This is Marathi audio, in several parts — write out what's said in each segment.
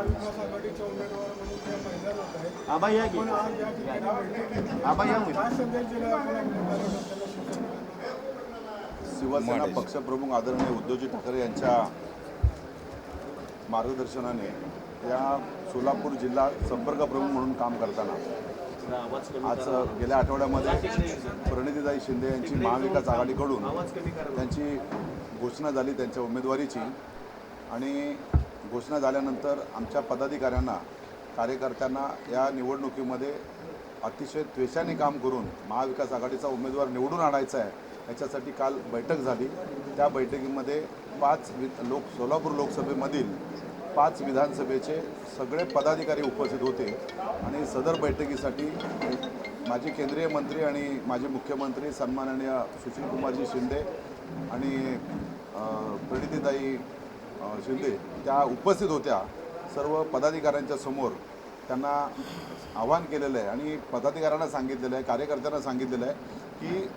पक्षाचे उमेदवार म्हणून त्या मैदानात आहेत. आबा या की. पण आज या ठिकाणी बैठक घेतली. आबा या की. काय संदेश दिला आपण आपल्या कार्यकर्त्यांना शिवसैनिकांना शिवसेना पक्षप्रमुख आदरणीय उद्धवजी ठाकरे यांच्या मार्गदर्शनाने या सोलापूर जिल्हा संपर्क प्रमुख म्हणून काम करताना आज गेल्या आठवड्यामध्ये प्रणितीताई शिंदे यांची महाविकास आघाडीकडून त्यांची घोषणा झाली त्यांच्या उमेदवारीची. आणि घोषणा झाल्यानंतर आमच्या पदाधिकाऱ्यांना कार्यकर्त्यांना या निवडणुकीमध्ये अतिशय त्वेषाने काम करून महाविकास आघाडीचा उमेदवार निवडून आणायचा आहे याच्यासाठी काल बैठक झाली. त्या बैठकीमध्ये पाच वि लोक सोलापूर लोकसभेमधील पाच विधानसभेचे सगळे पदाधिकारी उपस्थित होते आणि सदर बैठकीसाठी माजी केंद्रीय मंत्री आणि माजी मुख्यमंत्री सन्माननीय सुशीलकुमारजी शिंदे आणि प्रणितीताई शिंदे त्या उपस्थित होत्या. सर्व पदाधिकाऱ्यांच्या समोर त्यांना आव्हान केलेलं आहे आणि पदाधिकाऱ्यांना सांगितलेलं आहे कार्यकर्त्यांना सांगितलेलं आहे की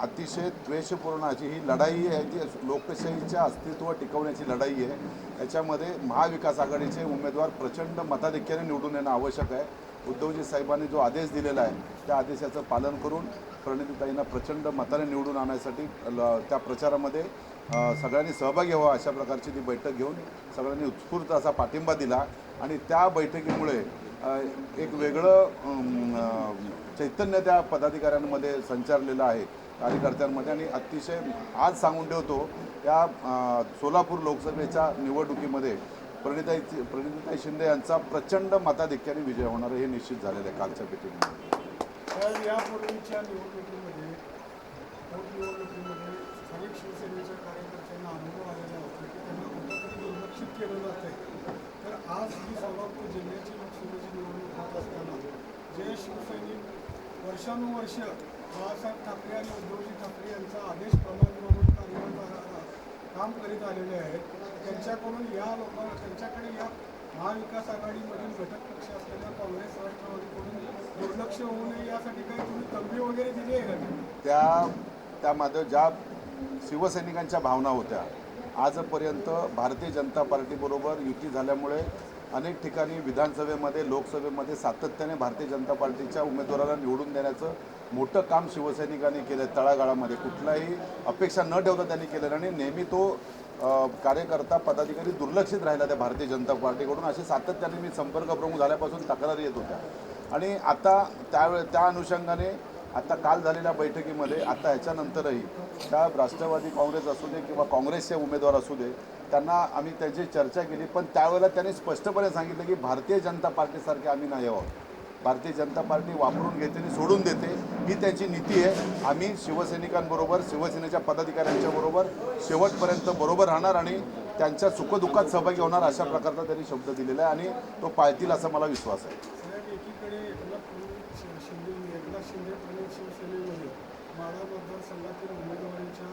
अतिशय द्वेषपूर्ण अशी ही लढाई आहे जी लोकशाहीच्या अस्तित्व टिकवण्याची लढाई आहे. याच्यामध्ये महाविकास आघाडीचे उमेदवार प्रचंड मताधिक्याने निवडून येणं आवश्यक आहे. उद्धवजी साहेबांनी जो आदेश दिलेला आहे त्या आदेशाचं पालन करून प्रणितीताईंना प्रचंड मताने निवडून आणण्यासाठी ल- त्या प्रचारामध्ये सगळ्यांनी सहभागी व्हावा अशा प्रकारची ती बैठक घेऊन सगळ्यांनी उत्स्फूर्त असा पाठिंबा दिला. आणि त्या बैठकीमुळे एक वेगळं चैतन्य त्या पदाधिकाऱ्यांमध्ये संचारलेलं आहे कार्यकर्त्यांमध्ये. आणि अतिशय आज सांगून ठेवतो त्या सोलापूर लोकसभेच्या निवडणुकीमध्ये प्रणिताई प्रणिताई शिंदे यांचा प्रचंड मताधिक्याने विजय होणार हे निश्चित झालेलं आहे कालच्या भेटीमध्ये शिवसेनेच्या कार्यकर्त्यांना अनुभव आलेला होता की त्यांना कुठंतरी दुर्लक्षित केलं जात आहे तर आज ही सोलापूर जिल्ह्याची लोकसभेची निवडणूक होत असताना जे शिवसैनिक वर्षानुवर्ष बाळासाहेब ठाकरे आणि उद्धवजी ठाकरे यांचा आदेश प्रमाणे कार्यरत काम करीत आलेले आहेत. त्यांच्याकडून या लोकांना त्यांच्याकडे या महाविकास आघाडीमधील घटक पक्ष असलेल्या काँग्रेस राष्ट्रवादीकडून दुर्लक्ष होऊ नये यासाठी काही तुम्ही तंबी वगैरे दिली आहे का? त्या त्यामध्ये ज्या शिवसैनिकांच्या भावना होत्या. आजपर्यंत भारतीय जनता पार्टीबरोबर युती झाल्यामुळे अनेक ठिकाणी विधानसभेमध्ये लोकसभेमध्ये सातत्याने भारतीय जनता पार्टीच्या उमेदवाराला निवडून देण्याचं मोठं काम शिवसैनिकांनी केलं तळागाळामध्ये कुठलाही अपेक्षा न ठेवता त्यांनी केलं आणि नेहमी तो कार्यकर्ता पदाधिकारी दुर्लक्षित राहिला त्या भारतीय जनता पार्टीकडून. असे सातत्याने मी संपर्क प्रमुख झाल्यापासून तक्रारी येत होत्या. आणि आता त्यावेळे त्या अनुषंगाने आता काल झालेल्या बैठकीमध्ये आता ह्याच्यानंतरही त्या राष्ट्रवादी काँग्रेस असू दे किंवा काँग्रेसचे उमेदवार असू दे त्यांना आम्ही त्याची चर्चा केली पण त्यावेळेला त्यांनी स्पष्टपणे सांगितलं की भारतीय जनता पार्टीसारखे आम्ही नाही आहोत. भारतीय जनता पार्टी वापरून घेते आणि सोडून देते. ही त्यांची नीती आहे. आम्ही शिवसैनिकांबरोबर शिवसेनेच्या पदाधिकाऱ्यांच्याबरोबर शेवटपर्यंत बरोबर राहणार आणि त्यांच्या सुखदुःखात सहभागी होणार अशा प्रकारचा त्यांनी शब्द दिलेला आहे आणि तो पाळतील असा मला विश्वास आहे साहेब एकीकडे एकनाथ प्रणित शि- शिंदे एकनाथ शिंदे प्रणित शिवसेनेमध्ये माढा मतदारसंघातील उमेदवारांच्या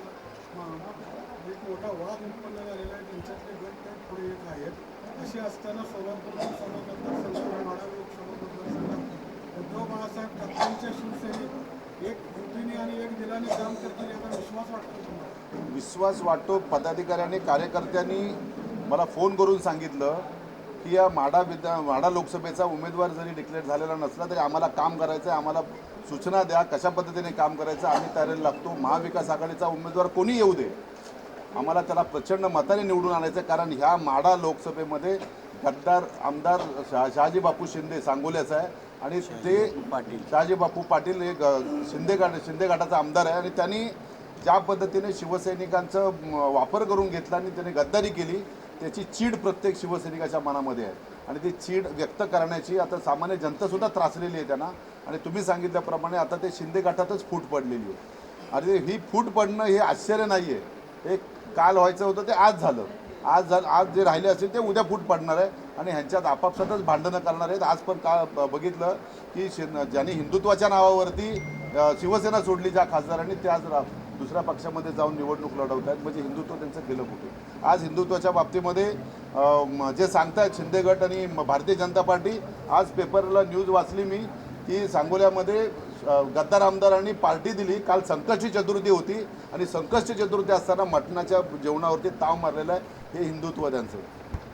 मा- एक मोठा वाद उत्पन्न झालेला आहे त्यांच्यातले गट गट पुढे येत आहेत असे असताना सोलापूर लोकसभा मतदारसंघात माढा लोकसभा मतदारसंघात उद्धव बाळासाहेब ठाकरेंच्या शिवसेनेत एक कृतीने आणि एक दिलाने काम करतील याचा विश्वास वाटतो तुम्हाला? विश्वास वाटतो. पदाधिकाऱ्यांनी कार्यकर्त्यांनी मला फोन करून सांगितलं की या माडा विद्या माडा लोकसभेचा उमेदवार जरी डिक्लेअर झालेला नसला तरी आम्हाला काम करायचं आहे आम्हाला सूचना द्या कशा पद्धतीने काम करायचं आम्ही तयारीला लागतो. महाविकास आघाडीचा उमेदवार कोणी येऊ दे? आम्हाला त्याला प्रचंड मताने निवडून आणायचं आहे. कारण ह्या माढा लोकसभेमध्ये गद्दार आमदार शहा शहाजी बापू शिंदे सांगोल्याचा आहे. आणि ते पाटील. शहाजी बापू पाटील हे ग- शिंदे गट शिंदे गटाचा आमदार आहे. आणि त्यांनी ज्या पद्धतीने शिवसैनिकांचं वापर करून घेतला आणि त्याने गद्दारी केली त्याची चीड प्रत्येक शिवसैनिकाच्या मनामध्ये आहे. आणि ती चीड व्यक्त करण्याची आता सामान्य जनतासुद्धा त्रासलेली आहे त्यांना. आणि तुम्ही सांगितल्याप्रमाणे आता ते शिंदे गटातच फूट पडलेली आहे. आणि ही फूट पडणं हे आश्चर्य नाही आहे हे काल व्हायचं होतं ते आज झालं. आज झालं आज जे राहिले असेल ते उद्या फूट पडणार आहे आणि ह्यांच्यात आपापसातच भांडणं करणार आहेत. आज पण का ब- बघितलं की शि- ज्यांनी हिंदुत्वाच्या नावावरती शिवसेना सोडली ज्या खासदारांनी ते आज रा- दुसऱ्या पक्षामध्ये जाऊन निवडणूक लढवत आहेत. म्हणजे हिंदुत्व त्यांचं गेलं कुठे? आज हिंदुत्वाच्या बाबतीमध्ये जे सांगतायत शिंदे गट आणि भारतीय जनता पार्टी आज पेपरला न्यूज वाचली मी की सांगोल्यामध्ये गद्दार आमदारांनी पार्टी दिली. काल संकष्टी चतुर्थी होती आणि संकष्टी चतुर्थी असताना मटणाच्या जेवणावरती ताव मारलेला आहे. हे हिंदुत्व त्यांचं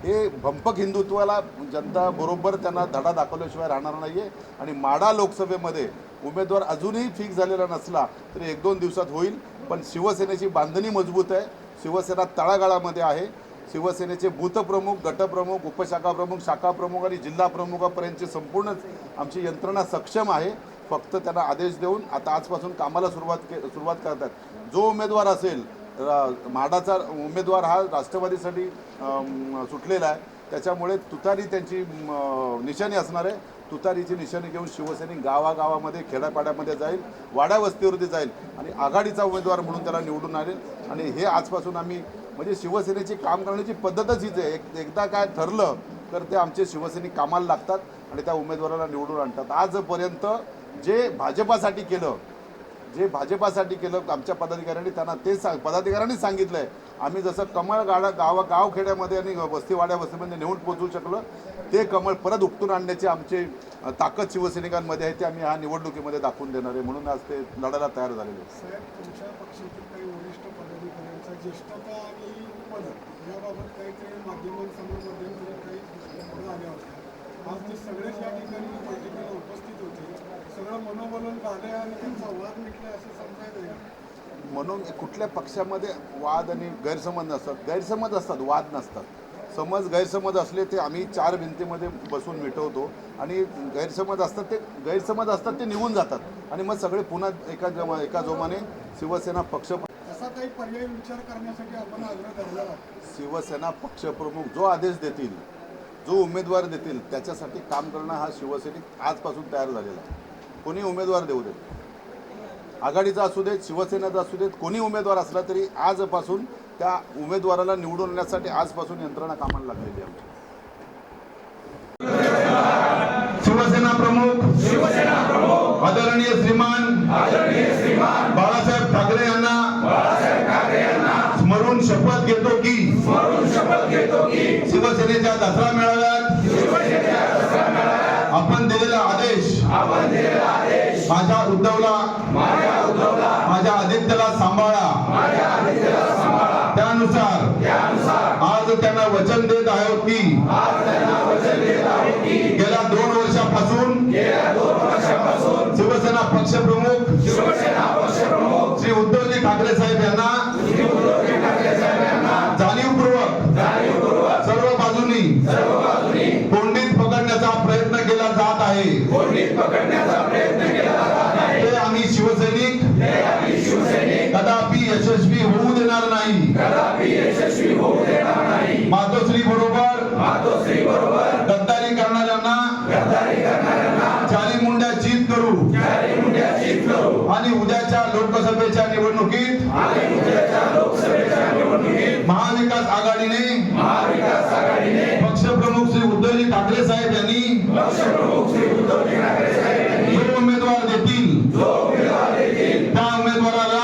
हे भंपक हिंदुत्वाला जनता बरोबर त्यांना धडा दाखवल्याशिवाय राहणार नाही आहे आणि माडा लोकसभेमध्ये उमेदवार अजूनही फिक्स झालेला नसला तरी एक दोन दिवसात होईल. पण शिवसेनेची बांधणी मजबूत आहे. शिवसेना तळागाळामध्ये आहे. शिवसेनेचे बूथप्रमुख गटप्रमुख उपशाखा प्रमुख शाखा प्रमुख आणि जिल्हा प्रमुखापर्यंतची संपूर्ण आमची यंत्रणा सक्षम आहे. फक्त त्यांना आदेश देऊन आता आजपासून कामाला सुरुवात के सुरुवात करतात. जो उमेदवार असेल म्हाडाचा उमेदवार हा राष्ट्रवादीसाठी सुटलेला आहे. त्याच्यामुळे तुतारी त्यांची निशाणी असणार आहे. तुतारीची निशाणी घेऊन शिवसैनिक गावागावामध्ये खेड्यापाड्यामध्ये जाईल वाड्या वस्तीवरती जाईल आणि आघाडीचा उमेदवार म्हणून त्याला निवडून आणेल. आणि हे आजपासून आम्ही म्हणजे शिवसेनेची काम करण्याची पद्धतच हीच आहे. एक एकदा काय ठरलं तर ते आमचे शिवसैनिक कामाला लागतात आणि त्या उमेदवाराला निवडून आणतात. आजपर्यंत जे भाजपासाठी केलं जे भाजपासाठी केलं आमच्या पदाधिकाऱ्यांनी त्यांना ते सांग पदाधिकाऱ्यांनी सांगितलं आहे आम्ही जसं कमळ गाडा गावा गावखेड्यामध्ये आणि वस्तीवाड्या वस्तीमध्ये नेऊन पोचवू शकलो ते कमळ परत उपटून आणण्याची आमची ताकद शिवसैनिकांमध्ये आहे ते आम्ही ह्या निवडणुकीमध्ये दाखवून देणार आहे. म्हणून आज ते लढायला तयार झालेले आहेत. आज ते सगळेच या ठिकाणी उपस्थित होते. सगळं मनोबलन झालंय आणि त्यांचा वाद मिटलाय असं समजायचं आहे म्हणून कुठल्या पक्षामध्ये वाद आणि गैरसमज नसतात. गैरसमज असतात वाद नसतात. समज गैरसमज असले ते आम्ही चार भिंतीमध्ये बसून मिटवतो. आणि गैरसमज असतात ते गैरसमज असतात ते निघून जातात. आणि मग सगळे पुन्हा एका जमा एका जोमाने शिवसेना पक्ष असा काही पर्याय विचार करण्यासाठी आपण आग्रह धरला शिवसेना पक्षप्रमुख जो आदेश देतील जो उमेदवार देतील त्याच्यासाठी काम करणं हा शिवसैनिक आजपासून तयार झालेला आहे. कोणी उमेदवार देऊ देत? आघाडीचा असू देत शिवसेनेचा असू देत कोणी उमेदवार असला तरी आजपासून त्या उमेदवाराला निवडून आणण्यासाठी आजपासून यंत्रणा कामाला लागलेली आहे. आमची शिवसेना प्रमुख आदरणीय श्रीमान बाळासाहेब ठाकरे यांना स्मरून शपथ घेतो की शिवसेनेच्या दसरा मेळाव्यात माझ्या उद्धवला माझ्या आदित्यला सांभाळा. त्यानुसार आज त्यांना वचन देत आहोत की गेल्या दोन वर्षापासून शिवसेना पक्षप्रमुख श्री उद्धवजी ठाकरे साहेब यांना केला जात आहे? ते आम्ही शिवसैनिक. कदापि यशस्वी होऊ देणार नाही. मातोश्री बरोबर. गद्दारी करणाऱ्यांना. चारी मुंड्या चीत करू. आणि उद्याच्या लोकसभेच्या निवडणुकीत. महाविकास आघाडीने. ठाकरे साहेब यांनी उमेदवार देतील. त्या उमेदवाराला